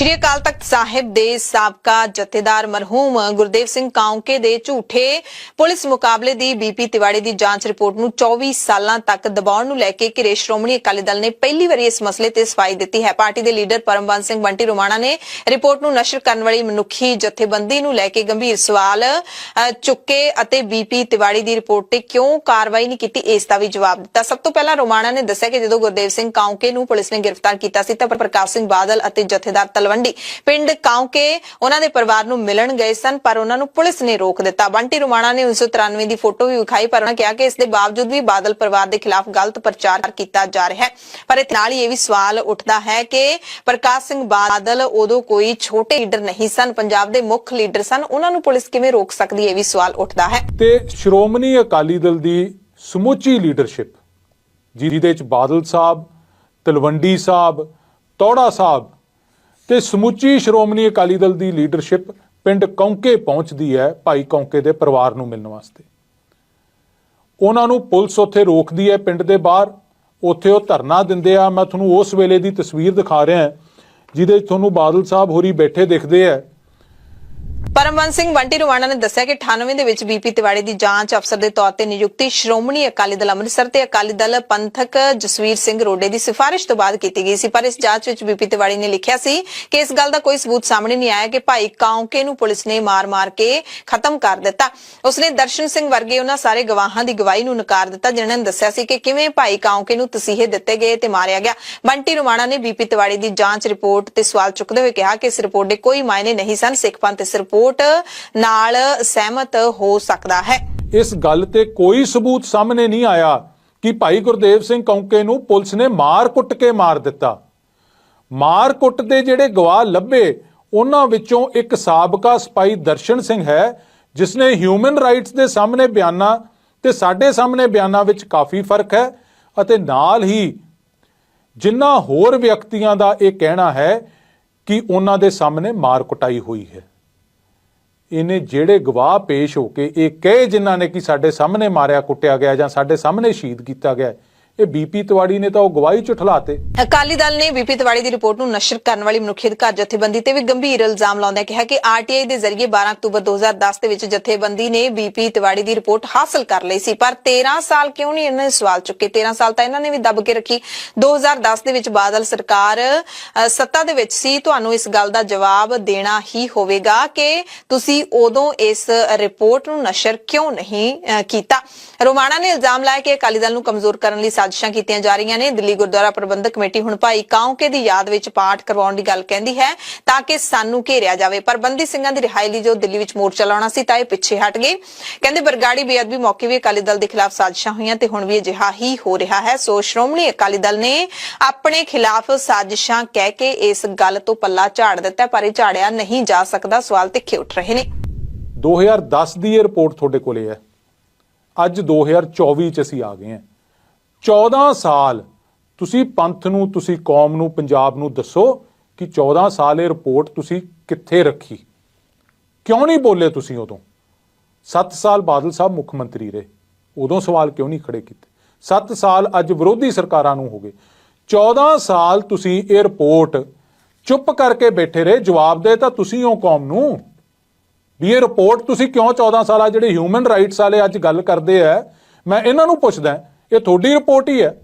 ਸ਼੍ਰੀ ਅਕਾਲ ਤਖਤ ਸਾਹਿਬ ਦੇ ਸਾਬਕਾ ਜਥੇਦਾਰ ਮਰਹੂਮ ਗੁਰਦੇਵ ਸਿੰਘ ਕਾਉਂਕੇ ਦੇ ਝੂਠੇ ਪੁਲਿਸ ਮੁਕਾਬਲੇ ਦੀ ਬੀਪੀ ਤਿਵਾੜੀ ਦੀ ਜਾਂਚ ਰਿਪੋਰਟ ਨੂੰ 24 ਸਾਲਾਂ ਤੱਕ ਦਬਾਉਣ ਨੂੰ ਲੈ ਕੇ ਘਿਰੇ ਸ਼੍ਰੋਮਣੀ ਅਕਾਲੀ ਦਲ ਨੇ ਪਹਿਲੀ ਵਾਰੀ ਇਸ ਮਸਲੇ ਤੇ ਸਫ਼ਾਈ ਦਿੱਤੀ ਹੈ। ਪਾਰਟੀ ਦੇ ਲੀਡਰ ਪਰਮਬੰਸ ਸਿੰਘ ਬੰਟੀ ਰੋਮਾਣਾ ਨੇ ਰਿਪੋਰਟ ਨੂੰ ਨਸ਼ਰ ਕਰਨ ਵਾਲੀ ਮਨੁੱਖੀ ਜਥੇਬੰਦੀ ਨੂੰ ਲੈ ਕੇ ਗੰਭੀਰ ਸਵਾਲ ਚੁੱਕੇ ਅਤੇ ਬੀਪੀ ਤਿਵਾੜੀ ਦੀ ਰਿਪੋਰਟ ਤੇ ਕਿਉਂ ਕਾਰਵਾਈ ਨਹੀਂ ਕੀਤੀ ਇਸ ਦਾ ਵੀ ਜਵਾਬ ਦਿੱਤਾ। ਸਭ ਤੋਂ ਪਹਿਲਾਂ ਰੋਮਾਣਾ ਨੇ ਦੱਸਿਆ ਕਿ ਜਦੋਂ ਗੁਰਦੇਵ ਸਿੰਘ ਕਾਉਂਕੇ ਨੂੰ ਪੁਲਿਸ ਨੇ ਗ੍ਰਿਫਤਾਰ ਕੀਤਾ ਸੀ ਤਾਂ ਪ੍ਰਕਾਸ਼ ਸਿੰਘ ਬਾਦਲ ਅਤੇ ਜਥੇਦਾਰ ਤਲਵੰਡੀ। ਪਿੰਡ ਕਾਉਂਕੇ ਉਹਨਾਂ ਦੇ ਪਰਿਵਾਰ ਨੂੰ ਮਿਲਣ ਗਏ ਸਨ, ਪਰ ਉਹਨਾਂ ਨੂੰ ਪੁਲਿਸ ਨੇ ਰੋਕ ਦਿੱਤਾ। ਬੰਟੀ ਰੋਮਾਣਾ ਨੇ 1993 ਦੀ ਫੋਟੋ ਵੀ ਵਿਖਾਈ, ਪਰ ਉਹਨਾਂ ਕਿਹਾ ਕਿ ਇਸ ਦੇ ਬਾਵਜੂਦ ਵੀ ਬਾਦਲ ਪਰਿਵਾਰ ਦੇ ਖਿਲਾਫ ਗਲਤ ਪ੍ਰਚਾਰ ਕੀਤਾ ਜਾ ਰਿਹਾ ਹੈ। ਪਰ ਇਹ ਨਾਲ ਹੀ ਇਹ ਵੀ ਸਵਾਲ ਉੱਠਦਾ ਹੈ ਕਿ ਪ੍ਰਕਾਸ਼ ਸਿੰਘ ਬਾਦਲ ਉਦੋਂ ਕੋਈ ਛੋਟੇ ਲੀਡਰ ਨਹੀਂ ਸਨ, ਪੰਜਾਬ ਦੇ ਮੁੱਖ ਲੀਡਰ ਸਨ। ਉਹਨਾਂ ਨੂੰ ਪੁਲਿਸ ਕਿਵੇਂ ਰੋਕ ਸਕਦੀ ਹੈ, ਇਹ ਵੀ ਸਵਾਲ ਉੱਠਦਾ ਹੈ। ਤੇ ਸ਼੍ਰੋਮਣੀ ਅਕਾਲੀ ਦਲ ਦੀ ਸਮੁੱਚੀ ਲੀਡਰਸ਼ਿਪ, ਜਿਹਦੇ ਵਿੱਚ ਬਾਦਲ ਸਾਹਿਬ, ਤਲਵੰਡੀ ਸਾਹਿਬ, ਤੋੜਾ ਸਾਹਿਬ ਤੇ ਸਮੁੱਚੀ ਸ਼੍ਰੋਮਣੀ ਅਕਾਲੀ ਦਲ ਦੀ ਲੀਡਰਸ਼ਿਪ ਪਿੰਡ ਕੌਂਕੇ ਪਹੁੰਚਦੀ ਹੈ ਭਾਈ ਕੌਂਕੇ ਦੇ ਪਰਿਵਾਰ ਨੂੰ ਮਿਲਣ ਵਾਸਤੇ। ਉਹਨਾਂ ਨੂੰ ਪੁਲਿਸ ਉੱਥੇ ਰੋਕਦੀ ਹੈ ਪਿੰਡ ਦੇ ਬਾਹਰ। ਉੱਥੇ ਉਹ ਧਰਨਾ ਦਿੰਦੇ ਆ। ਮੈਂ ਤੁਹਾਨੂੰ ਉਸ ਵੇਲੇ ਦੀ ਤਸਵੀਰ ਦਿਖਾ ਰਿਹਾ ਜਿਹਦੇ 'ਚ ਤੁਹਾਨੂੰ ਬਾਦਲ ਸਾਹਿਬ ਹੋਰੀ ਬੈਠੇ ਦਿਖਦੇ ਆ। ਪਰਮਵੰਤ ਸਿੰਘ ਬੰਟੀ ਰਵਾਣਾ ਨੇ ਦੱਸਿਆ ਕਿ 98 ਦੇ ਵਿੱਚ ਬੀਪੀ ਤਿਵਾੜੀ ਦੀ ਜਾਂਚ ਅਫਸਰ ਦੇ ਤੌਰ ਤੇ ਨਿਯੁਕਤੀ ਸ਼੍ਰੋਮਣੀ ਅਕਾਲੀ ਦਲ ਅੰਮ੍ਰਿਤਸਰ ਤੇ ਅਕਾਲੀ ਦਲ ਪੰਥਕ ਜਸਵੀਰ ਸਿੰਘ ਰੋਡੇ ਦੀ ਸਿਫਾਰਿਸ਼ ਤੋਂ ਬਾਅਦ ਕੀਤੀ ਗਈ ਸੀ। ਪਰ ਇਸ ਜਾਂਚ ਵਿੱਚ ਬੀਪੀ ਤਿਵਾੜੀ ਨੇ ਲਿਖਿਆ ਸੀ ਕਿ ਇਸ ਗੱਲ ਦਾ ਕੋਈ ਸਬੂਤ ਸਾਹਮਣੇ ਨਹੀਂ ਆਇਆ ਕਿ ਭਾਈ ਕਾਉਂਕੇ ਨੂੰ ਪੁਲਿਸ ਨੇ ਮਾਰ-ਮਾਰ ਕੇ ਖਤਮ ਕਰ ਦਿੱਤਾ। ਉਸਨੇ ਦਰਸ਼ਨ ਸਿੰਘ ਵਰਗੇ ਉਹਨਾਂ ਸਾਰੇ ਗਵਾਹਾਂ ਦੀ ਗਵਾਹੀ ਨੂੰ ਨਕਾਰ ਦਿੱਤਾ, ਜਿਨ੍ਹਾਂ ਨੇ ਦੱਸਿਆ ਸੀ ਕਿ ਕਿਵੇਂ ਭਾਈ ਕਾਉਂਕੇ ਨੂੰ ਤਸੀਹੇ ਦਿੱਤੇ ਗਏ ਤੇ ਮਾਰਿਆ ਗਿਆ। ਬੰਟੀ ਰਵਾਣਾ ਨੇ ਬੀਪੀ ਤਿਵਾੜੀ ਦੀ ਜਾਂਚ ਰਿਪੋਰਟ ਤੇ ਸਵਾਲ ਚੁੱਕਦੇ ਹੋਏ ਕਿਹਾ ਕਿ ਇਸ ਰਿਪੋਰਟ ਦੇ ਕੋਈ ਮਾਇਨੇ ਨਹੀਂ ਸਨ। ਸਿੱਖ ਪੰਥ ਇਸ ਰਿਪੋਰਟ ਨਾਲ ਸਹਿਮਤ ਹੋ ਸਕਦਾ ਹੈ। ਇਸ ਗੱਲ ਤੇ ਕੋਈ ਸਬੂਤ ਸਾਹਮਣੇ ਨਹੀਂ ਆਇਆ ਕਿ ਭਾਈ ਗੁਰਦੇਵ ਸਿੰਘ ਕੌਂਕੇ ਨੂੰ ਪੁਲਿਸ ਨੇ ਮਾਰ ਕੁੱਟ ਕੇ ਮਾਰ ਦਿੱਤਾ। ਮਾਰ ਕੁੱਟ ਦੇ ਜਿਹੜੇ ਗਵਾਹ ਲੱਭੇ, ਉਹਨਾਂ ਵਿੱਚੋਂ ਇੱਕ ਸਾਬਕਾ ਸਿਪਾਹੀ ਦਰਸ਼ਨ ਸਿੰਘ ਹੈ ਜਿਸ ਨੇ ਹਿਊਮਨ ਰਾਈਟਸ ਦੇ ਸਾਹਮਣੇ ਬਿਆਨਾਂ ਤੇ ਸਾਡੇ ਸਾਹਮਣੇ ਬਿਆਨਾਂ ਵਿੱਚ ਕਾਫੀ ਫ਼ਰਕ ਹੈ ਅਤੇ ਨਾਲ ਹੀ ਜਿਨ੍ਹਾਂ ਹੋਰ ਵਿਅਕਤੀਆਂ ਦਾ ਇਹ ਕਹਿਣਾ ਹੈ ਕਿ ਉਹਨਾਂ ਦੇ ਸਾਹਮਣੇ ਮਾਰ ਕੁਟਾਈ ਹੋਈ ਹੈ। ਇਹਨੇ ਜਿਹੜੇ ਗਵਾਹ ਪੇਸ਼ ਹੋ ਕੇ ਇਹ ਕਹੇ ਜਿਨ੍ਹਾਂ ਨੇ ਕਿ ਸਾਡੇ ਸਾਹਮਣੇ ਮਾਰਿਆ ਕੁੱਟਿਆ ਗਿਆ ਜਾਂ ਸਾਡੇ ਸਾਹਮਣੇ ਸ਼ਹੀਦ ਕੀਤਾ ਗਿਆ ਇਹ ਬੀਪੀ ਤਿਵਾੜੀ ਨੇ ਤਾਂ ਉਹ ਗਵਾਹੀ ਚ ਅਕਾਲੀ ਦਲ ਨੇ ਬੀਪੀ ਤਿਵਾੜੀ ਦੀ ਰਿਪੋਰਟ ਨੂੰ ਨਸ਼ਰ ਕਰਨ ਵਾਲੀ ਮਨੁੱਖੀ ਅਧਿਕਾਰ ਜਥੇਬੰਦੀ ਤੇ ਵੀ ਗੰਭੀਰ ਇਲਜ਼ਾਮ ਲਾਉਂਦਿਆਂ ਕਿਹਾ ਕਿ ਆਰਟੀਆਈ ਦੇ ਜ਼ਰੀਏ 12 ਅਕਤੂਬਰ 2010 ਦੇ ਵਿੱਚ ਜਥੇਬੰਦੀ ਨੇ ਬੀਪੀ ਤਿਵਾੜੀ ਦੀ ਰਿਪੋਰਟ ਹਾਸਲ ਕਰ ਲਈ ਸੀ, ਪਰ 13 ਸਾਲ ਕਿਉਂ ਨਹੀਂ ਇਹਨਾਂ ਨੇ ਸਵਾਲ ਚੁੱਕੇ? 13 ਸਾਲ ਤਾਂ ਇਹਨਾਂ ਨੇ ਵੀ ਦੱਬ ਕੇ ਰੱਖੀ। 2010 ਦੇ ਵਿੱਚ ਬਾਦਲ ਸਰਕਾਰ ਸੱਤਾ ਦੇ ਵਿੱਚ ਸੀ। ਤੁਹਾਨੂੰ ਇਸ ਗੱਲ ਦਾ ਜਵਾਬ ਦੇਣਾ ਹੀ ਹੋਵੇਗਾ ਕਿ ਤੁਸੀਂ ਉਦੋਂ ਇਸ ਰਿਪੋਰਟ ਨੂੰ ਨਸ਼ਰ ਕਿਉਂ ਨਹੀਂ ਕੀਤਾ। ਰੋਮਾਣਾ ਨੇ ਇਲਜ਼ਾਮ ਲਾਇਆ ਕਿ ਅਕਾਲੀ ਦਲ ਨੂੰ ਕਮਜ਼ੋਰ ਕਰਨ ਲਈ ਸਾਜ਼ਿਸ਼ਾਂ ਕੀਤੀਆਂ ਜਾ ਰਹੀਆਂ ਨੇ। ਦਿੱਲੀ ਗੁਰਦੁਆਰਾ ਪ੍ਰਬੰਧਕ ਕਮੇਟੀ ਹੁਣ ਭਾਈ ਕਾਉਂਕੇ ਦੀ ਯਾਦ ਵਿੱਚ ਪਾਠ ਕਰਵਾਉਣ ਦੀ ਗੱਲ ਕਹਿੰਦੀ ਹੈ ਤਾਂ ਕਿ ਸਾਨੂੰ ਘੇਰਿਆ ਜਾਵੇ। ਪਰ ਬੰਦੀ ਸਿੰਘਾਂ ਦੀ ਰਿਹਾਈ ਲਈ ਜੋ ਦਿੱਲੀ ਵਿੱਚ ਮੋਰਚਾ ਲਾਉਣਾ ਸੀ ਤਾਂ ਇਹ ਪਿੱਛੇ ਹਟ ਗਏ। ਕਹਿੰਦੇ ਬਰਗਾੜੀ ਬੇਅਦਬੀ ਮੌਕੇ ਵੀ ਅਕਾਲੀ ਦਲ ਦੇ ਖਿਲਾਫ ਸਾਜ਼ਿਸ਼ਾਂ ਹੋਈਆਂ ਤੇ ਹੁਣ ਵੀ ਅਜਿਹਾ ਹੀ ਹੋ ਰਿਹਾ ਹੈ। ਸੋ ਸ਼੍ਰੋਮਣੀ ਅਕਾਲੀ ਦਲ ਨੇ ਆਪਣੇ ਖਿਲਾਫ ਸਾਜ਼ਿਸ਼ਾਂ ਕਹਿ ਕੇ ਇਸ ਗੱਲ ਤੋਂ ਪੱਲਾ ਝਾੜ ਦਿੱਤਾ, ਪਰ ਇਹ ਝਾੜਿਆ ਨਹੀਂ ਜਾ ਸਕਦਾ। ਸਵਾਲ ਤਿੱਖੇ ਉੱਠ ਰਹੇ ਨੇ। 2010 ਦੀ ਇਹ ਰਿਪੋਰਟ ਤੁਹਾਡੇ ਕੋਲੇ ਹੈ। ਅੱਜ 2024 ਚ ਅਸੀਂ ਆ ਗਏ ਹਾਂ। 14 ਸਾਲ ਤੁਸੀਂ ਪੰਥ ਨੂੰ, ਤੁਸੀਂ ਕੌਮ ਨੂੰ, ਪੰਜਾਬ ਨੂੰ ਦੱਸੋ ਕਿ 14 ਸਾਲ ਇਹ ਰਿਪੋਰਟ ਤੁਸੀਂ ਕਿੱਥੇ ਰੱਖੀ? ਕਿਉਂ ਨਹੀਂ ਬੋਲੇ ਤੁਸੀਂ ਉਦੋਂ? 7 ਸਾਲ ਬਾਦਲ ਸਾਹਿਬ ਮੁੱਖ ਮੰਤਰੀ ਰਹੇ। ਉਦੋਂ ਸਵਾਲ ਕਿਉਂ ਨਹੀਂ ਖੜੇ ਕੀਤੇ? 7 ਸਾਲ ਅੱਜ ਵਿਰੋਧੀ ਸਰਕਾਰਾਂ ਨੂੰ ਹੋ ਗਏ। 14 ਸਾਲ ਤੁਸੀਂ ਇਹ ਰਿਪੋਰਟ ਚੁੱਪ ਕਰਕੇ ਬੈਠੇ ਰਹੇ, ਜਵਾਬ ਦੇ ਤਾਂ ਤੁਸੀਂ ਹੋ ਕੌਮ ਨੂੰ। ਵੀ ਇਹ ਰਿਪੋਰਟ ਤੁਸੀਂ ਕਿਉਂ 14 ਆ ਜਿਹੜੇ ਹਿਊਮਨ ਰਾਈਟਸ ਵਾਲੇ ਅੱਜ ਗੱਲ ਕਰਦੇ ਆ? ਮੈਂ ਇਹਨਾਂ ਨੂੰ ਪੁੱਛਦਾ ਇਹ ਤੁਹਾਡੀ ਰਿਪੋਰਟ ਹੀ ਹੈ।